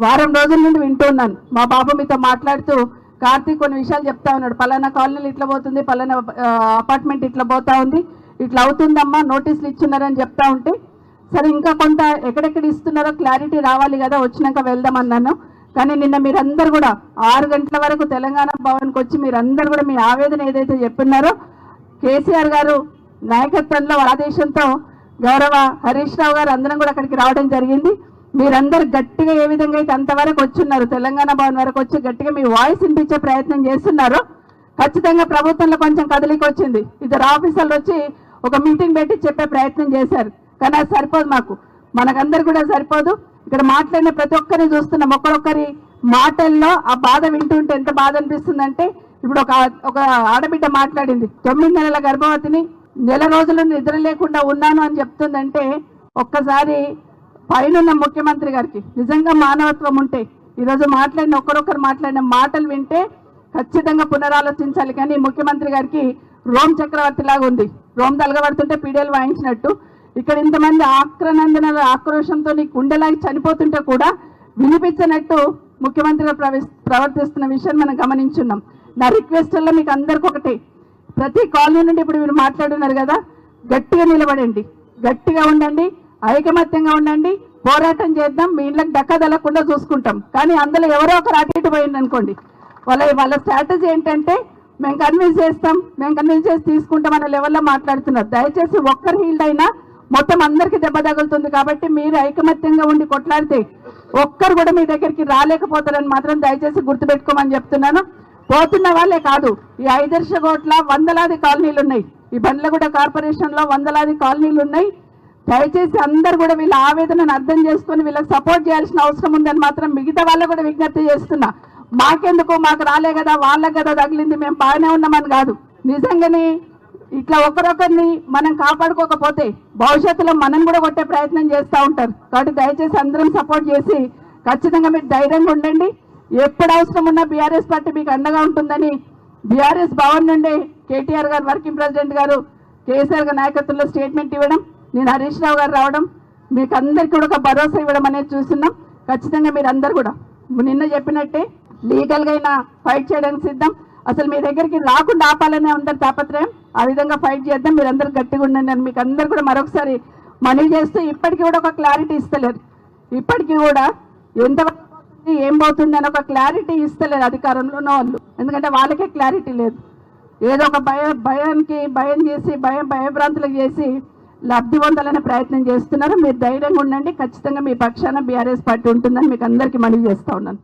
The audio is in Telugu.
వారం రోజుల నుండి వింటున్నాను మా బాబు మీతో మాట్లాడుతూ కార్తీక్ కొన్ని విషయాలు చెప్తా ఉన్నాడు. పలానా కాలనీలు ఇట్లా పోతుంది పలానా అపార్ట్మెంట్ ఇట్లా పోతా ఉంది ఇట్లా అవుతుందమ్మా నోటీసులు ఇచ్చున్నారని చెప్తా ఉంటే సరే ఇంకా కొంత ఎక్కడెక్కడ ఇస్తున్నారో క్లారిటీ రావాలి కదా వచ్చినాక వెళ్దాం అన్నాను కానీ నిన్న మీరందరూ కూడా ఆరు గంటల వరకు తెలంగాణ భవన్కి వచ్చి మీరందరూ కూడా మీ ఆవేదన ఏదైతే చెప్పున్నారో కేసీఆర్ గారు నాయకత్వంలో ఆదేశంతో గౌరవ హరీష్ రావు గారు అందరం కూడా అక్కడికి రావడం జరిగింది. మీరందరూ గట్టిగా ఏ విధంగా అయితే అంతవరకు వచ్చున్నారు తెలంగాణ భవన్ వరకు వచ్చి గట్టిగా మీ వాయిస్ వినిపించే ప్రయత్నం చేస్తున్నారు ఖచ్చితంగా ప్రభుత్వంలో కొంచెం కదలిక వచ్చింది. ఇద్దరు ఆఫీసర్లు వచ్చి ఒక మీటింగ్ పెట్టి చెప్పే ప్రయత్నం చేశారు. కానీ అది సరిపోదు మాకు. మనకందరు కూడా సరిపోదు. ఇక్కడ మాట్లాడిన ప్రతి ఒక్కరిని చూస్తున్నాం. ఒక్కొక్కరి మాటల్లో ఆ బాధ వింటుంటే ఎంత బాధ అనిపిస్తుందంటే ఇప్పుడు ఒక ఒక ఆడబిడ్డ మాట్లాడింది. తొమ్మిది నెలల గర్భవతిని నెల రోజులు నిద్ర లేకుండా ఉన్నాను అని చెప్తుందంటే ఒక్కసారి పైన ముఖ్యమంత్రి గారికి నిజంగా మానవత్వం ఉంటే ఈరోజు మాట్లాడిన ఒకరొకరు మాట్లాడిన మాటలు వింటే ఖచ్చితంగా పునరాలోచించాలి. కానీ ముఖ్యమంత్రి గారికి రోమ్ చక్రవర్తి లాగా ఉంది. రోమ్ తలగబడుతుంటే పీడియలు వాయించినట్టు. ఇక్కడ ఇంతమంది ఆక్రనందన ఆక్రోషంతో నీ గుండెలాగి చనిపోతుంటే కూడా వినిపించినట్టు ముఖ్యమంత్రి ప్రవర్తిస్తున్న విషయం మనం గమనించున్నాం. నా రిక్వెస్ట్ వల్ల మీకు అందరికి ఒకటే. ప్రతి కాలనీ నుండి ఇప్పుడు మీరు మాట్లాడున్నారు కదా గట్టిగా నిలబడండి. గట్టిగా ఉండండి. ఐకమత్యంగా ఉండండి పోరాటం చేద్దాం మీ ఇళ్ళకి దక్కదలకుండా చూసుకుంటాం. కానీ అందులో ఎవరో ఒకరు అటు ఇటు పోయింది అనుకోండి. వాళ్ళ వాళ్ళ స్ట్రాటజీ ఏంటంటే మేము కన్విన్స్ చేస్తాం మేము కన్విన్స్ చేసి తీసుకుంటాం అనే లెవెల్లో మాట్లాడుతున్నారు. దయచేసి ఒక్కరు హీల్డ్ అయినా మొత్తం అందరికీ దెబ్బ తగులుతుంది కాబట్టి మీరు ఐకమత్యంగా ఉండి కొట్లాడితే ఒక్కరు కూడా మీ దగ్గరికి రాలేకపోతారని మాత్రం దయచేసి గుర్తుపెట్టుకోమని చెప్తున్నాను. పోతున్న వాళ్ళే కాదు ఈ ఐదర్శ కోట్ల వందలాది కాలనీలు ఉన్నాయి. ఈ బండ్లగూడ కార్పొరేషన్లో వందలాది కాలనీలు ఉన్నాయి. దయచేసి అందరు కూడా వీళ్ళ ఆవేదనను అర్థం చేసుకొని వీళ్ళకి సపోర్ట్ చేయాల్సిన అవసరం ఉందని మాత్రం మిగతా వాళ్ళు కూడా విజ్ఞప్తి చేస్తున్నా. మాకెందుకు? మాకు రాలే కదా వాళ్ళకి కదా తగిలింది మేము బాగానే ఉన్నామని కాదు. నిజంగానే ఇట్లా ఒకరొకరిని మనం కాపాడుకోకపోతే భవిష్యత్తులో మనం కూడా కొట్టే ప్రయత్నం చేస్తూ ఉంటారు. కాబట్టి దయచేసి అందరం సపోర్ట్ చేసి ఖచ్చితంగా మీరు ధైర్యంగా ఉండండి. ఎప్పుడు అవసరం ఉన్నా బీఆర్ఎస్ పార్టీ మీకు అండగా ఉంటుందని బీఆర్ఎస్ భవన్ నుండి కేటీఆర్ గారు వర్కింగ్ ప్రెసిడెంట్ గారు కేసీఆర్ గారి నాయకత్వంలో స్టేట్మెంట్ ఇవ్వడం నేను హరీష్ రావు గారు రావడం మీకు అందరికీ కూడా ఒక భరోసా ఇవ్వడం అనేది చూస్తున్నాం. ఖచ్చితంగా మీరు అందరు కూడా నిన్న చెప్పినట్టే లీగల్గా అయినా ఫైట్ చేయడానికి సిద్ధం. అసలు మీ దగ్గరికి రాకుండా ఆపాలనే అందరు తాపత్రయం? ఆ విధంగా ఫైట్ చేద్దాం. మీరు అందరు గట్టిగా ఉండండి అని మీకు అందరు కూడా మరొకసారి మనీ చేస్తూ ఇప్పటికీ కూడా ఒక క్లారిటీ ఇస్తలేరు. ఇప్పటికీ కూడా ఎంత ఏం పోతుంది అని ఒక క్లారిటీ ఇస్తలేరు అధికారంలో ఉన్న వాళ్ళు. ఎందుకంటే వాళ్ళకే క్లారిటీ లేదు. ఏదో ఒక భయ భయానికి భయం చేసి భయం భయభ్రాంతులకు చేసి లబ్ధి పొందాలనే ప్రయత్నం చేస్తున్నారు. మీరు ధైర్యంగా ఉండండి. ఖచ్చితంగా మీ పక్షాన బీఆర్ఎస్ పార్టీ ఉంటుందని మీకు అందరికీ మనవి చేస్తా ఉన్నాను.